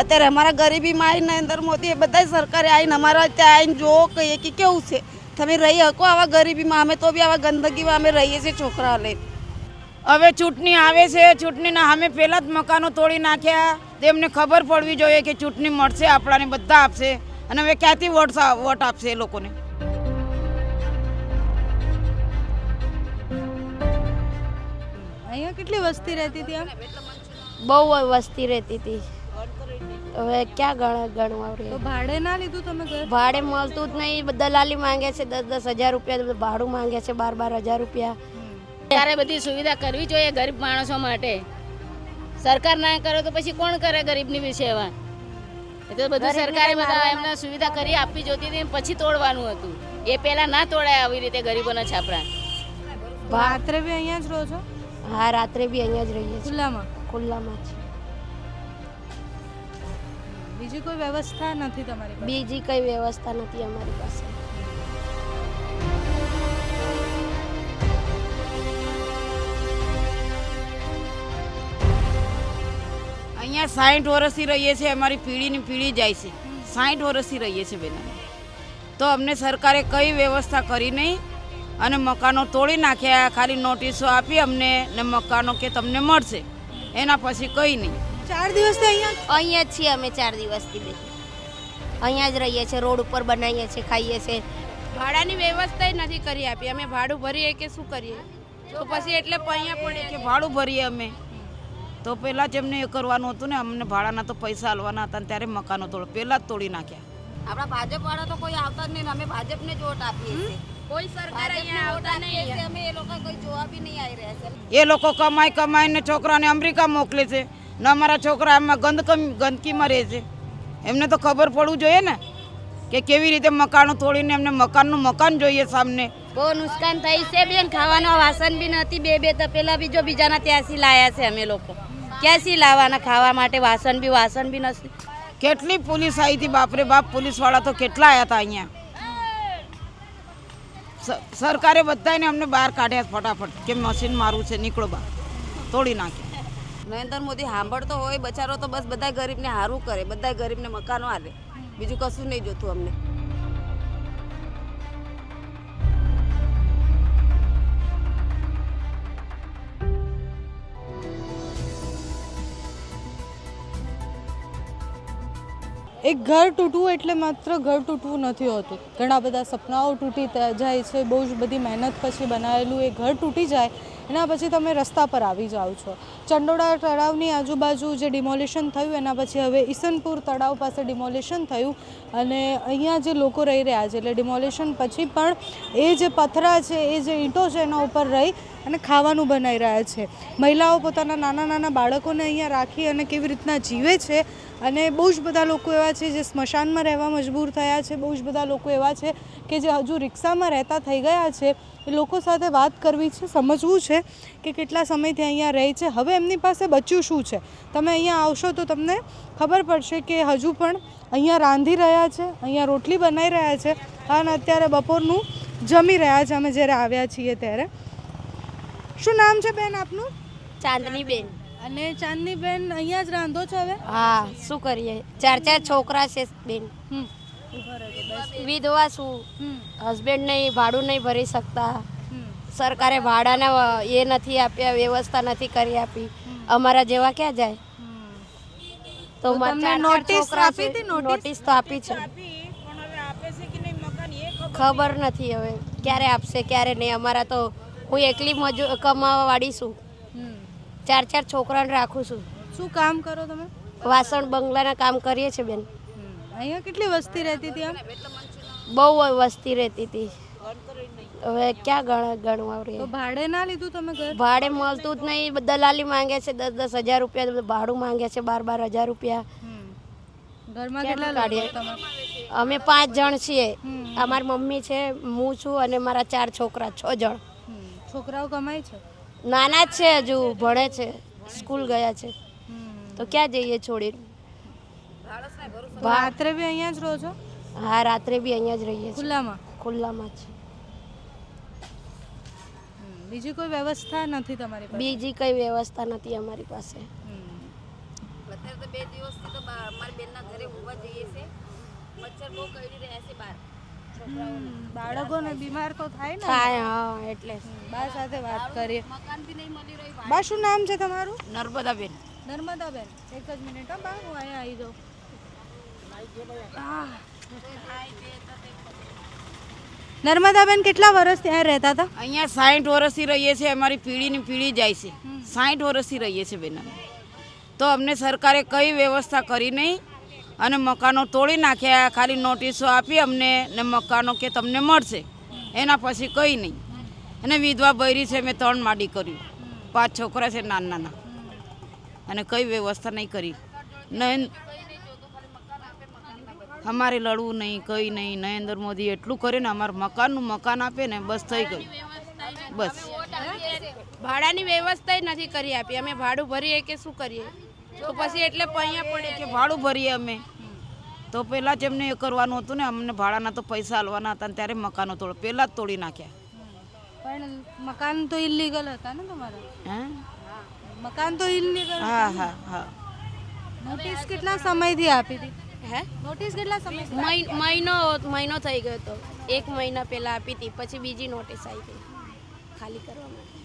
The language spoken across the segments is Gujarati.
અત્યારે અમારા ગરીબીમાં આવીને નરેન્દ્ર મોદી એ બધા સરકારે આવીને અમારા ત્યાં આવીને જોવો કહીએ કે કેવું છે? તમે રહી શકો આવા ગરીબીમાં અમે તો બી આવા ગંદકીમાં અમે રહીએ છીએ છોકરા લઈને હવે ચૂંટણી આવે છે ચૂંટણીના અમે પહેલાં જ મકાનો તોડી નાખ્યા. તેમને ખબર પડવી જોઈએ કે ચૂંટણી મળશે આપણાને બધા આપશે. અને હવે ક્યાંથી વોટ વોટ આપશે એ લોકોને? અહીંયા કેટલી વસ્તી રહેતી હતી બહુ વસ્તી રહેતી હતી. હવે ક્યાં ગણ ગણવા તો ભાડે ના લીધું તમે ઘર? ભાડે મળતું જ નહીં. દલાલી માંગે છે દસ દસ હજાર રૂપિયા ભાડું માંગે છે બાર બાર હજાર રૂપિયા. ત્યારે બધી સુવિધા કરવી જોઈએ ગરીબ માણસો માટે. સરકાર ના કરે તો પછી કોણ કરે ગરીબની સેવા? એ તો બધું સરકારે બધા એમને સુવિધા કરી આપવી જોતી હતી પછી તોડવાનું હતું. એ પહેલા ના તોડાય આવી રીતે ગરીબોના છાપરા. રાત્રે બી અહીંયા જ રહો છો? હા રાત્રે બી અહીંયા જ રહીએ ખુલ્લામાં? ખુલ્લામાં જ. બીજી કોઈ વ્યવસ્થા નથી તમારી પાસે? બીજી કઈ વ્યવસ્થા નથી અમારી પાસે. અહીંયા સાઠ વર્ષથી રહીએ છીએ અમારી પેઢીની પેઢી જાય છે. સાઠ વર્ષથી રહીએ છીએ બેન તો અમને સરકારે કઈ વ્યવસ્થા કરી નહીં અને મકાનો તોડી નાખ્યા ખાલી નોટિસો આપી અમને ને મકાનો કે તમને મળશે. એના પછી કંઈ નહીં. ચાર દિવસથી અહીંયા? અહીંયા જ છીએ અમે ચાર દિવસથી બે. અહીંયા જ રહીએ છીએ રોડ ઉપર બનાવીએ છીએ ખાઈએ છીએ. ભાડાની વ્યવસ્થા નથી કરી આપી. અમે ભાડું ભરીએ કે શું કરીએ? તો પછી એટલે અહીંયા પડે કે ભાડું ભરીએ અમે. તો પહેલાં જ એમને એ કરવાનું હતું ને અમને ભાડાના તો પૈસા આલવાના હતા ત્યારે મકાનો તોડ પહેલાં જ તોડી નાખ્યા. આપણા ભાજપ વાળા તો કોઈ આવતા જ નહીં અમે ભાજપને જ વોટ આપીએ છીએ. કોઈ સરકાર અહીંયા આવતા નહીં અમે એ લોકો કોઈ જોવા બી નહીં આવી રહ્યા છે. એ લોકો કમાઈ કમાઈને છોકરાને અમેરિકા મોકલે છે. ને અમારા છોકરા એમાં ગંદ ગંદકીમાં રહે છે. એમને તો ખબર પડવું જોઈએ ને કે કેવી રીતે મકાનો તોડીને એમને મકાનનું મકાન જોઈએ સામને. બહુ નુકસાન થઈ છે બેન. ખાવાનું વાસણ બી નથી બે બે તપેલા બીજો બીજાના ત્યાંથી લાયા છે અમે લોકો. ક્યાંથી લાવવાના ખાવા માટે વાસણ બી વાસણ બી નથી. કેટલી પોલીસ આવી હતી બાપરે બાપ પોલીસવાળા તો કેટલા આવ્યા હતા અહીંયા. સરકારે બધાને અમને બહાર કાઢ્યા ફટાફટ કે મશીન મારું છે નીકળો બા. તોડી નાખ્યા નરેન્દ્ર મોદી સાંભળતો હોય, બચારો તો બસ બધા ગરીબને સારું કરે બધા ગરીબને મકાનો આલે બીજું કશું નહીં જોતું અમને. એક ઘર તૂટવું એટલે માત્ર ઘર તૂટવું નથી હોતું. ઘણા બધા સપનાઓ તૂટી જાય છે, બહુ જ બધી મહેનત પછી બનાવેલું એ ઘર તૂટી જાય એના પછી તમે રસ્તા પર આવી જાઓ છો. ચંડોળા તળાવની આજુબાજુ જે ડિમોલિશન થયું, એના પછી હવે ઈસનપુર તળાવ પાસે ડિમોલિશન થયું અને અહીંયા જે લોકો રહી રહ્યા છે, એટલે ડિમોલિશન પછી પણ એ જે પથરા છે, એ જે ઈંટો છે, એના ઉપર રહી અને ખાવાનું બનાવી રહ્યા છે. મહિલાઓ પોતાના નાના નાના બાળકોને અહીંયા રાખી અને કેવી રીતના જીવે છે અને બહુ જ બધા લોકો એવા છે જે સ્મશાનમાં રહેવા મજબૂર થયા છે. બહુ જ બધા લોકો એવા છે કે જે હજુ રિક્ષામાં રહેતા થઈ ગયા છે. એ લોકો સાથે વાત કરવી છે, સમજવું છે કે કેટલા સમયથી અહીંયા રહે છે. હવે એમની પાસે બચ્યું શું છે? તમે અહીંયા આવશો તો તમને ખબર પડશે કે હજુ પણ અહીંયા રાંધી રહ્યા છે, અહીંયા રોટલી બનાવી રહ્યા છે અને અત્યારે બપોરનું જમી રહ્યા છે. અમે જ્યારે આવ્યા છીએ ત્યારે. શું નામ છે બેન આપનું? ચાંદની બેન અને ચાંદની બેન અહીંયા જ રાંધો છો હવે? હા શું કરીએ? ચાર ચાર છોકરા છે બેન. હમ. વિધવા છું. હસબન્ડ નહીં ભાડું નહીં ભરી શકતા. સરકારે ભાડાના એ નથી આપ્યા વ્યવસ્થા નથી કરી આપી. અમારા જેવા ક્યાં જાય? તો ચાર નોટિસ આપી હતી, નોટિસ? તો આપી છે. ખબર નથી હવે. ક્યારે આપશે ક્યારે નહીં? અમારા તો હું એકલી મજૂર કમાવા વાળી છું ચાર ચાર છોકરાને રાખું છું. શું કામ કરો તમે? વાસણ બંગલાના કામ કરીએ છીએ બેન. અહીંયા કેટલી વસ્તી રહેતી ત્યાં બહુ વસ્તી રહેતી હતી. હવે ક્યાં ગણ ગણવા રહે ભાડે ના લીધું તમે ઘર? ભાડે મળતું જ નહીં. દલાલી માંગે છે દસ દસ હજાર રૂપિયા ભાડું માંગે છે બાર બાર હજાર રૂપિયા. ઘરમાં કેટલા કાઢીએ? અમે પાંચ જણ છીએ. અમારી મમ્મી છે હું છું અને મારા ચાર છોકરા છ જણ. છોકરાઓ કમાય છે? નાના જ છે હજુ ભણે છે સ્કૂલ ગયા છે. તો ક્યાં જઈએ છોડીને? રાત્રે બી અહીંયા જ રહો છો? હા રાત્રે બી અહીંયા જ રહીએ ખુલ્લામાં? ખુલ્લામાં જ. બીજી કોઈ વ્યવસ્થા નથી તમારી પાસે? બીજી કઈ વ્યવસ્થા નથી અમારી પાસે. અત્યારે તો બે દિવસથી તો મારી બેનના ઘરે હોવા જઈએ છે મચ્છર બહુ કરી રહ્યા છે બહાર. બાળકોને બીમાર તો થાય ને. થાય હા એટલે બા સાથે વાત કરીએ. મકાન બી નહીં મળી રહ્યું બા શું નામ છે તમારું? નર્મદાબેન. નર્મદાબેન. એક જ મિનિટ હા બા હું અહીંયા આવી જાઉં. નર્મદાબેન કેટલા વર્ષ ત્યાં રહેતા હતા? અહીંયા સાઠ વર્ષથી રહીએ છીએ અમારી પીળીની પીળી જાય છે. સાઠ વર્ષથી રહીએ છીએ બેન તો અમને સરકારે કઈ વ્યવસ્થા કરી નહીં અને મકાનો તોડી નાખ્યા, ખાલી નોટિસો આપી અમને ને મકાનો કે તમને મળશે. એના પછી કંઈ નહીં. અને વિધવા બૈરી છે, મેં ત્રણ માડી કર્યું. પાંચ છોકરા છે, નાના નાના. અને કઈ વ્યવસ્થા નહીં કરી. નહીં અમારે લડવું નહીં, કંઈ નહીં. નરેન્દ્ર મોદી એટલું કરે ને, અમારું મકાનનું મકાન આપે ને, બસ થઈ ગયું. બસ. ભાડાની વ્યવસ્થા નથી કરી આપી. અમે ભાડું ભરીએ કે શું કરીએ? તો પછી એટલે અહીંયા પડે કે ભાડું ભરીએ અમે. તો પહેલાં જ એમને એ કરવાનું હતું ને અમને ભાડાના તો પૈસા આલવાના હતા ને ત્યારે મકાનો તોડ પહેલાં જ તોડી નાખ્યા. પણ મકાન તો ઇલીગલ હતા ને તમારા? હે? મકાન તો ઇલીગલ હા હા હા. નોટિસ કેટલા સમયથી આપી હતી? હે? નોટિસ કેટલા સમય મહિનો મહિનો થઈ ગયો તો. એક મહિના પહેલા આપી હતી પછી બીજી નોટિસ આવી ગઈ. ખાલી કરવા માટે.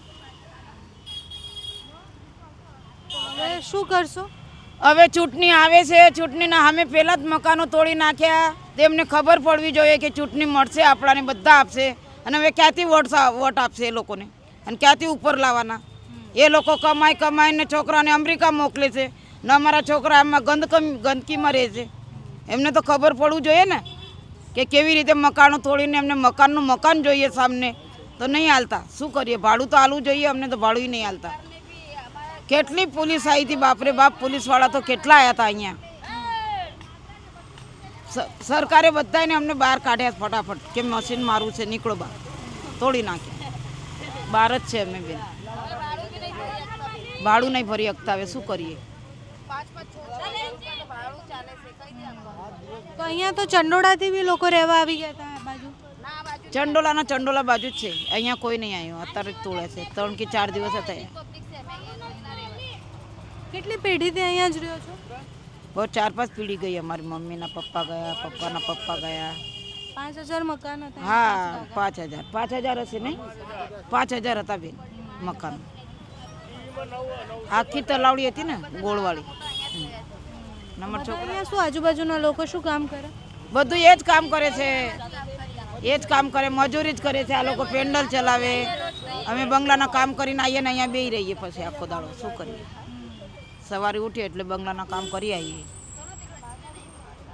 શું કરશો? હવે ચૂંટણી આવે છે. ચૂંટણીના અમે પહેલાં જ મકાનો તોડી નાખ્યા. તેમને ખબર પડવી જોઈએ કે ચૂંટણી મળશે, આપણાને બધા આપશે. અને હવે ક્યાંથી વોટ વોટ આપશે એ લોકોને? અને ક્યાંથી ઉપર લાવવાના? એ લોકો કમાઈ કમાઈને છોકરાને અમેરિકા મોકલે છે. ને અમારા છોકરા એમાં ગંદકમ, ગંદકીમાં રહે છે. એમને તો ખબર પડવું જોઈએ ને કે કેવી રીતે મકાનો તોડીને એમને મકાનનું મકાન જોઈએ સામને. તો નહીં હાલતા. શું કરીએ? ભાડું તો હાલવું જોઈએ. અમને તો ભાડું નહીં હાલતા. કેટલી પોલીસ આવી હતી બાપરે બાપ પોલીસવાળા તો કેટલા આવ્યા હતા અહીંયા? સરકારે બધાને અમને બહાર કાઢ્યા ફટાફટ કે મશીન મારવું છે નીકળો બહાર. તોડી નાખ્યા. બહાર જ છે અમે બેન ભાડું નહીં ભરી શકતા હવે શું કરીએ? તો અહીંયા તો ચંડોળાથી બી લોકો રહેવા આવી ગયા હતા બાજુ? ચંડોલાના ચંડોલા બાજુ જ છે. અહીંયા કોઈ નહીં આવ્યું અત્યારે તોડે છે. ત્રણ કે ચાર દિવસ હતા કેટલી પેઢીથી અહીંયા જ રહ્યો છો? બહુ ચાર પાંચ પીઢી ગઈ અમારી મમ્મીના પપ્પા ગયા પપ્પાના પપ્પા ગયા. પાંચ હજાર મકાન હતા? હા પાંચ હજાર. પાંચ હજાર હશે નહીં? પાંચ હજાર હતા બેન મકાન. આખી તલાવડી હતી ને ગોળવાળી. નંબર છોકરા. શું આજુબાજુના લોકો શું કામ કરે? બધું એ જ કામ કરે છે. એ જ કામ કરે મજૂરી જ કરે છે. આ લોકો પેન્ડલ ચલાવે. અમે બંગલાના કામ કરીને આવીએ ને અહીંયા બેસી રહીએ પછી આખો દાડો. શું કરીએ? સવારે ઉઠીએ એટલે બંગલાના કામ કરી આવીએ.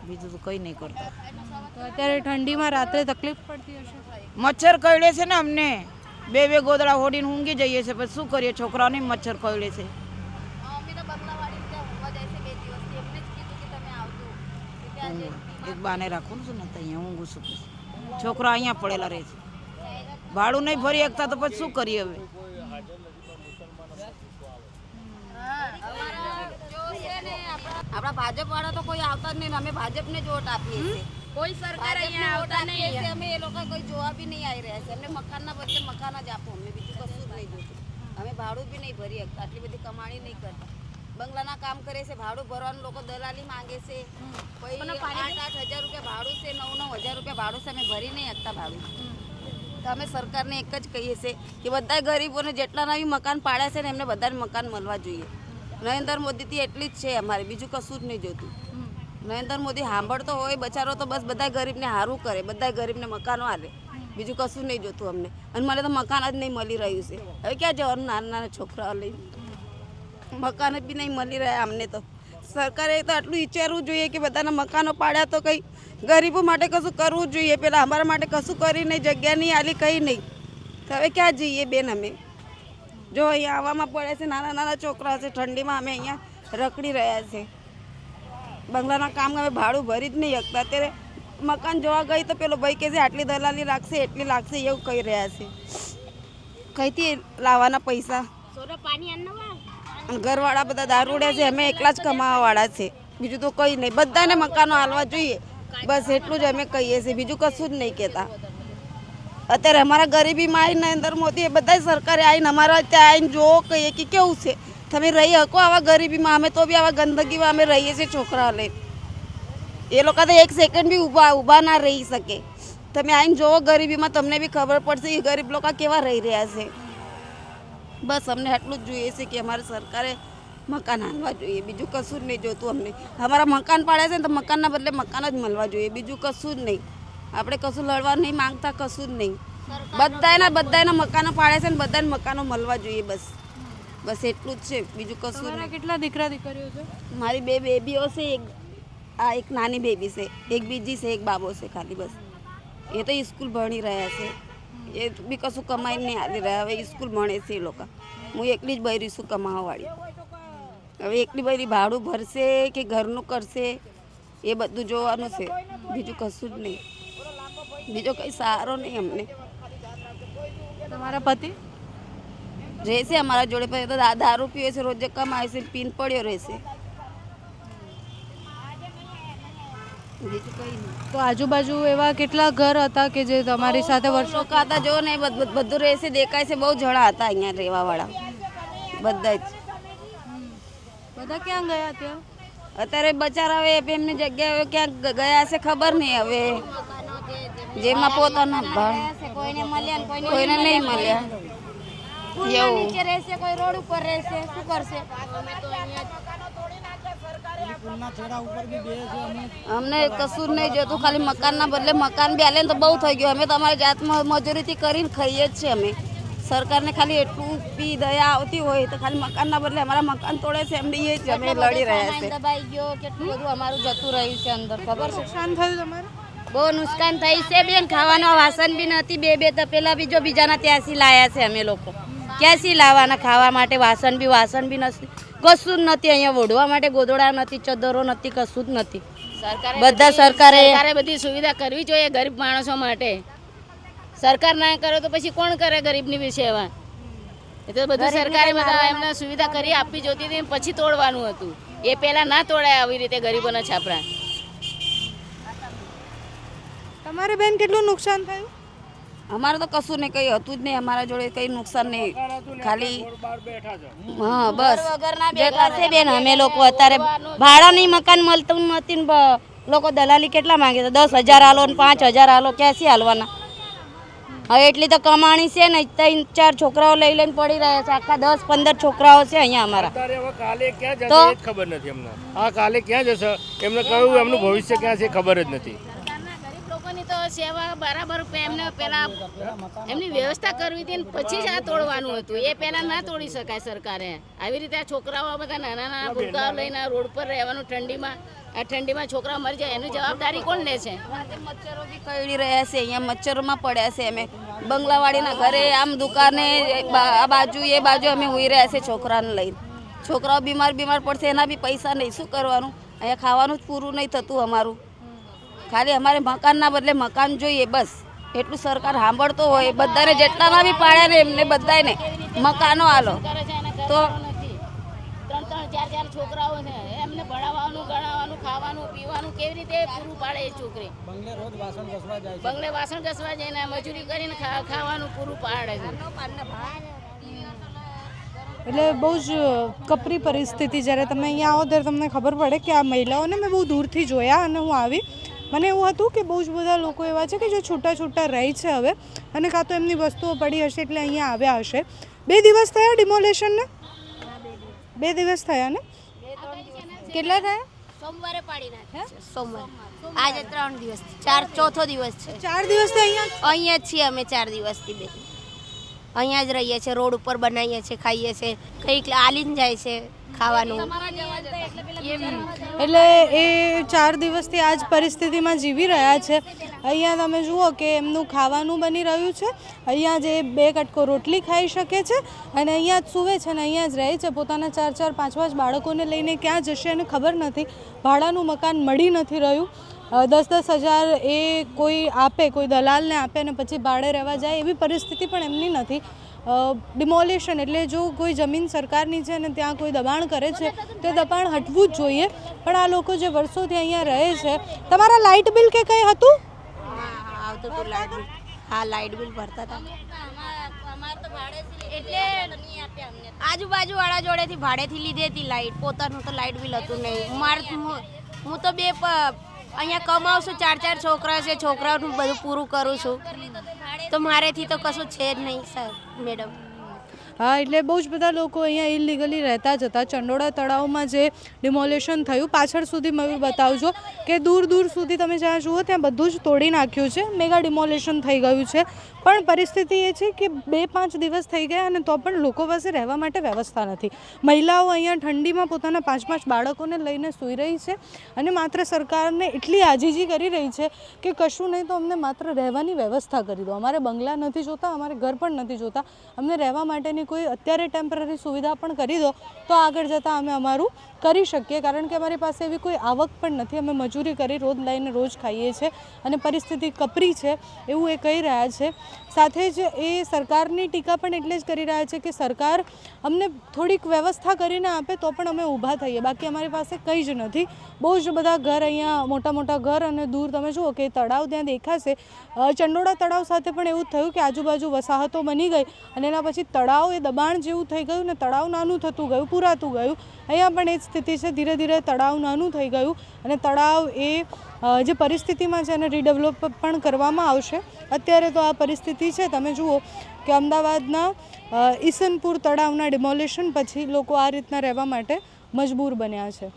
બીજું તો કંઈ નહીં કરતા. તો અત્યારે ઠંડીમાં રાત્રે તકલીફ પડતી હશે? મચ્છર કરડે છે ને અમને? બે બે ગોદડા ઓઢીને ઊંઘી જઈએ છે પછી શું કરીએ? છોકરાઓને મચ્છર કરડે છે. એક બાને રાખું છું ને તો અહીંયા ઊંઘું છું. છોકરા અહીંયા પડેલા રહે છે. ભાડું નહીં ભરી શકતા તો પછી શું કરીએ હવે? આપણા ભાજપ વાળા તો કોઈ આવતા જ નહીં ને અમે ભાજપને જ વોટ આપીએ છીએ. કોઈ સરકાર અહીંયા આવતા નહીં અમે એ લોકો કોઈ જોવા બી નહીં આવી રહ્યા છે. અમને મકાનના બદલે મકાન જ આપો અમને બીજું કશું જ નહીં જોતું. અમે ભાડું બી નહીં ભરી શકતા આટલી બધી કમાણી નહીં કરતા. બંગલાના કામ કરે છે ભાડું ભરવાનું લોકો દલાલી માંગે છે. કોઈ આઠ આઠ હજાર રૂપિયા ભાડું છે નવ નવ હજાર રૂપિયા ભાડું છે અમે ભરી નહીં શકતા ભાડું. તો અમે સરકારને એક જ કહીએ છીએ કે બધા ગરીબોને જેટલાના બી મકાન પાડ્યા છે ને એમને બધાને મકાન મળવા જોઈએ. નરેન્દ્ર મોદીથી એટલી જ છે અમારે બીજું કશું જ નહીં જોતું. નરેન્દ્ર મોદી સાંભળતો હોય બચારો તો બસ બધા ગરીબને સારું કરે બધા ગરીબને મકાનો આલે બીજું કશું નહીં જોતું અમને. અને મને તો મકાન જ નહીં મળી રહ્યું છે. હવે ક્યાં જવાનું? નાના નાના છોકરાઓ લઈને. મકાન જ બી નહીં મળી રહ્યા અમને તો. સરકારે તો આટલું વિચારવું જોઈએ કે બધાના મકાનો પાડ્યા તો કંઈ ગરીબો માટે કશું કરવું જોઈએ. પેલા અમારા માટે કશું કરી નહીં જગ્યા નહીં આલી કંઈ નહીં. તો હવે ક્યાં જઈએ બેન અમે? જો અહીંયા આવવામાં પડે છે નાના નાના છોકરા છે ઠંડીમાં અમે અહીંયા રખડી રહ્યા છે. બંગલાના કામ અમે ભાડું ભરી જ નહીં શકતા. અત્યારે મકાન જોવા ગઈ તો પેલો ભાઈ કહે છે આટલી દલાલી લાગશે એટલી લાગશે એવું કહી રહ્યા છે. કઈથી લાવવાના પૈસા? ઘરવાળા બધા દારૂડે છે અમે એકલા જ કમાવાવાળા છે. બીજું તો કંઈ નહીં. બધાને મકાનો હાલવા જોઈએ. બસ એટલું જ અમે કહીએ છીએ. બીજું કશું જ નહીં કહેતા. અત્યારે અમારા ગરીબીમાં આવીને નરેન્દ્ર મોદી એ બધા સરકારે આવીને અમારા ત્યાં આવીને જોવો કહીએ કે કેવું છે? તમે રહી શકો આવા ગરીબીમાં અમે તો બી આવા ગંદકીમાં અમે રહીએ છીએ છોકરાઓ લઈ એ લોકો તો એક સેકન્ડ બી ઊભા ઊભા ના રહી શકે. તમે આવીને જોવો ગરીબીમાં તમને બી ખબર પડશે એ ગરીબ લોકો કેવા રહી રહ્યા છે. બસ અમને આટલું જ જોઈએ છે કે અમારે સરકારે મકાન હાલવા જોઈએ. બીજું કશું જ નહીં જોતું અમને. અમારા મકાન પાડ્યા છે ને તો મકાનના બદલે મકાન જ મળવા જોઈએ. બીજું કશું જ નહીં. આપણે કશું લડવા નહીં માંગતા કશું જ નહીં. બધાના બધાના મકાનો પાડે છે ને બધાને મકાનો મળવા જોઈએ બસ. બસ એટલું જ છે બીજું કશું કેટલા દીકરા દીકરીઓ છે? મારી બે બેબીઓ છે એક આ એક નાની બેબી છે એક બીજી છે એક બાબો છે ખાલી બસ. એ તો સ્કૂલ ભણી રહ્યા છે. એ બી કશું કમાઈ નહીં આવી રહ્યા હવે સ્કૂલ ભણે છે એ લોકો. હું એકલી જ બૈરી છું કમાવાવાળી. હવે એકલી બૈરી ભાડું ભરશે કે ઘરનું કરશે એ બધું જોવાનું છે. બીજું કશું જ નહીં. બીજો કંઈ સારો નહીં અમને. તમારા પતિ? રહેશે અમારા જોડે પછી તો દારૂ પીવે છે રોજ કમાય છે પીન પડ્યો રહેશે. બીજું કંઈ નહીં. તો આજુબાજુ એવા કેટલા ઘર હતા કે જે તમારી સાથે વર્ષો હતા જો ને બધ- રહેશે દેખાય છે બહુ જણા હતા અહીંયા રહેવાવાળા. બધા જ. બધા ક્યાં ગયા ત્યાં? અત્યારે બચારા હવે એમની જગ્યાએ ક્યાં ક્યાંક ગયા છે ખબર નહીં હવે. જેમાં પોતાના ભાણ કોઈને મળ્યા ને કોઈને કોઈને નહીં મળ્યા. એવું. નીચે રહેશે કોઈ રોડ ઉપર રહેશે શું કરશે? અમને કશું નહીં જોતું ખાલી મકાનના બદલે મકાન બી આલે ને તો બહુ થઈ ગયું. અમે તમારી જાતમાં મજૂરીથી કરીને ખાઈએ જ છીએ અમે. સરકારને ખાલી એટલું પી દયા આવતી હોય તો ખાલી મકાનના બદલે અમારા મકાન તોડે છે એમ એ જ અમે લડી રહ્યા છે. દબાઈ ગયો કેટલું બધું અમારું જતું રહ્યું છે અંદર ખબર છે? નુકસાન થયું તમારે? બહુ નુકસાન થઈ છે બેન. ખાવાનો વાસણ બી નથી. બે બે તપેલા બી જો બીજાના ત્યાંથી લાયા છે અમે લોકો. ક્યાંથી લાવવાના ખાવા માટે વાસણ બી વાસણ બી નથી. કશું જ નથી અહીંયા ઓઢવા માટે ગોદોડા નથી ચદરો નથી કશું જ નથી. બધા સરકારે સરકારે બધી સુવિધા કરવી જોઈએ ગરીબ માણસો માટે. સરકાર ના કરે તો પછી કોણ કરે ગરીબની બી સેવા? એ તો બધું સરકારે બધા એમને સુવિધા કરી આપવી જોતી હતી પછી તોડવાનું હતું. એ પેલા ના તોડાય આવી રીતે ગરીબોના છાપરા. તમારે બેન કેટલું નુકસાન થયું? અમારે તો કશું નહીં કંઈ હતું જ નહીં. અમારા જોડે કંઈ નુકસાન નહીં. ખાલી હા બસ. બેઠા છે બેન અમે લોકો અત્યારે ભાડાની મકાન મળતું નથી ને લોકો દલાલી કેટલા માંગે છે? દસ હજાર આલો ને પાંચ હજાર આલો ક્યાંથી હાલવાના હવે એટલી તો કમાણી છે ને ત્રણ ચાર છોકરાઓ લઈ લઈને પડી રહ્યા છે. આખા દસ પંદર છોકરાઓ છે અહીંયા અમારા. તો? ખબર નથી એમને હા કાલે ક્યાં જશે? એમને કહ્યું એમનું ભવિષ્ય ક્યાં છે ખબર જ નથી સરકારના ગરીબ લોકોની તો સેવા બરાબર એમને પેલા એમની વ્યવસ્થા કરવી હતી પછી જ આ તોડવાનું હતું. એ પહેલા ના તોડી શકાય સરકારે. આવી રીતે આ છોકરાઓ બધા નાના નાના ભૂલકાઓ લઈને રોડ પર રહેવાનું ઠંડીમાં, આ ઠંડીમાં છોકરા મરી જાય, એની જવાબદારી કોણ લે છે? મચ્છરો બી કરડી રહ્યા છે, અહીંયા મચ્છરોમાં પડ્યા છે અમે. બંગલાવાડીના ઘરે આમ દુકાને આ બાજુ, એ બાજુ અમે હોઈ રહ્યા છે છોકરાને લઈને. છોકરાઓ બીમાર બીમાર પડશે, એના બી પૈસા નહીં, શું કરવાનું? અહીંયા ખાવાનું જ પૂરું નહીં થતું અમારું. ખાલી અમારે મકાનના બદલે મકાન જોઈએ બસ. એટલું સરકાર સાંભળતો હોય બધાને જેટલાના બી પાડ્યા ને એમને બધાને મકાનો આલો. તો નથી ત્રણ ત્રણ ચાર ચાર છોકરાઓ છે એમને ભણાવવાનું ગણાવવાનું ખાવાનું પીવાનું કેવી રીતે પૂરું પાડે એ છોકરી? બંગલે વાસણ ઘસવા જાય ને મજૂરી કરીને ખાવાનું પૂરું પાડે છે. એટલે બહુ જ કપરી પરિસ્થિતિ. જ્યારે તમે અહીંયા આવો ત્યારે તમને ખબર પડે કે આ મહિલાઓને મેં બહુ દૂરથી જોયા અને હું આવી. મને એવું હતું કે બહુ જ બધા લોકો એવા છે કે જે છૂટા છૂટા રહે છે હવે અને કાં તો એમની વસ્તુઓ પડી હશે એટલે અહીંયા આવ્યા હશે. બે દિવસ થયા ડિમોલેશનને બે દિવસ થયા ને? કેટલા થયા? સોમવારે પાડી નાખે સોમવાર. આજે ત્રણ દિવસ ચાર ચોથો દિવસ છે. ચાર દિવસથી અહીંયા? અહીંયા જ છીએ અમે ચાર દિવસથી બે. અહીંયા જ રહીએ છીએ, રોડ ઉપર બનાવીએ છીએ, ખાઈએ છીએ. કંઈક આલીને જાય છે ખાવાનું. એટલે એ ચાર દિવસથી આ જ પરિસ્થિતિમાં જીવી રહ્યા છે. અહીંયા તમે જુઓ કે એમનું ખાવાનું બની રહ્યું છે. અહીંયા જે બે કટકો રોટલી ખાઈ શકે છે અને અહીંયા જ સૂવે છે અને અહીંયા જ રહે છે. પોતાના ચાર ચાર પાંચ પાંચ બાળકોને લઈને ક્યાં જશે એને ખબર નથી. ભાડાનું મકાન મળી નથી રહ્યું. દસ દસ હજાર એ કોઈ આપે કોઈ દલાલને આપે અને પછી ભાડે રહેવા જાય એવી પરિસ્થિતિ પણ એમની નથી. ડિમોલિશન એટલે જો કોઈ જમીન સરકારની છે અને ત્યાં કોઈ દબાણ કરે છે તો દબાણ હટવું જ જોઈએ. પણ આ લોકો જે વર્ષોથી અહીંયા રહે છે તમારા લાઇટ બિલ કે કંઈ હતું? હા લાઇટ બિલ. ભરતા હતા. એટલે આજુબાજુ વાળા જોડેથી ભાડેથી લીધી હતી લાઇટ. પોતાનું તો લાઇટ બિલ હતું નહીં. મારું હું- હું તો બે પ- અહીંયા કમાઉં છું ચાર ચાર છોકરા છે છોકરાઓનું બધું પૂરું કરું છું. તો મારેથી તો કશું છે જ નહીં સર મેડમ. હા, એટલે બહુ જ બધા લોકો અહીંયા ઇલીગલી રહેતા જ હતા ચંડોળા તળાવમાં જે ડિમોલેશન થયું, પાછળ સુધી મયુર બતાવજો કે દૂર દૂર સુધી તમે જ્યાં જુઓ ત્યાં બધું જ તોડી નાખ્યું છે. મેગા ડિમોલેશન થઈ ગયું છે. પણ પરિસ્થિતિ એ છે કે બે પાંચ દિવસ થઈ ગયા અને તો પણ લોકો પાસે રહેવા માટે વ્યવસ્થા નથી. મહિલાઓ અહીંયા ઠંડીમાં પોતાના પાંચ પાંચ બાળકોને લઈને સૂઈ રહી છે અને માત્ર સરકારને એટલી આજીજી કરી રહી છે કે કશું નહીં તો અમને માત્ર રહેવાની વ્યવસ્થા કરી દો. અમારે બંગલા નથી જોતા, અમારે ઘર પણ નથી જોતા. અમને રહેવા માટેની કોઈ અત્યારે ટેમ્પરરી સુવિધા પણ કરી દો, તો આગળ જતાં અમે અમારું કરી શકીએ. કારણ કે અમારી પાસે એવી કોઈ આવક પણ નથી. અમે મજૂરી કરી રોજ લઈને રોજ ખાઈએ છીએ અને પરિસ્થિતિ કપરી છે એવું એ કહી રહ્યા છે. સાથે જ એ સરકારની ટીકા પણ એટલે જ કરી રહ્યા છે કે સરકાર અમને થોડીક વ્યવસ્થા કરીને આપે તો પણ અમે ઊભા થઈએ. બાકી અમારી પાસે કંઈ જ નથી. બહુ જ બધા ઘર અહીંયા, મોટા મોટા ઘર અને દૂર તમે જુઓ કે તળાવ ત્યાં દેખાશે. ચંડોળા તળાવ સાથે પણ એવું થયું કે આજુબાજુ વસાહતો બની ગઈ અને એના પછી તળાવ એ દબાણ જેવું થઈ ગયું ને તળાવ નાનું થતું ગયું, પૂરાતું ગયું, અહીંયા પણ એ જ સ્થિતિ છે. ધીરે ધીરે તળાવ નાનું થઈ ગયું અને તળાવ એ જે પરિસ્થિતિમાં છે એને રીડેવલપ પણ કરવામાં આવશે. અત્યારે તો આ પરિસ્થિતિ છે. તમે જુઓ કે અમદાવાદના ઈસનપુર તળાવના ડિમોલેશન પછી લોકો આ રીતના રહેવા માટે મજબૂર બન્યા છે.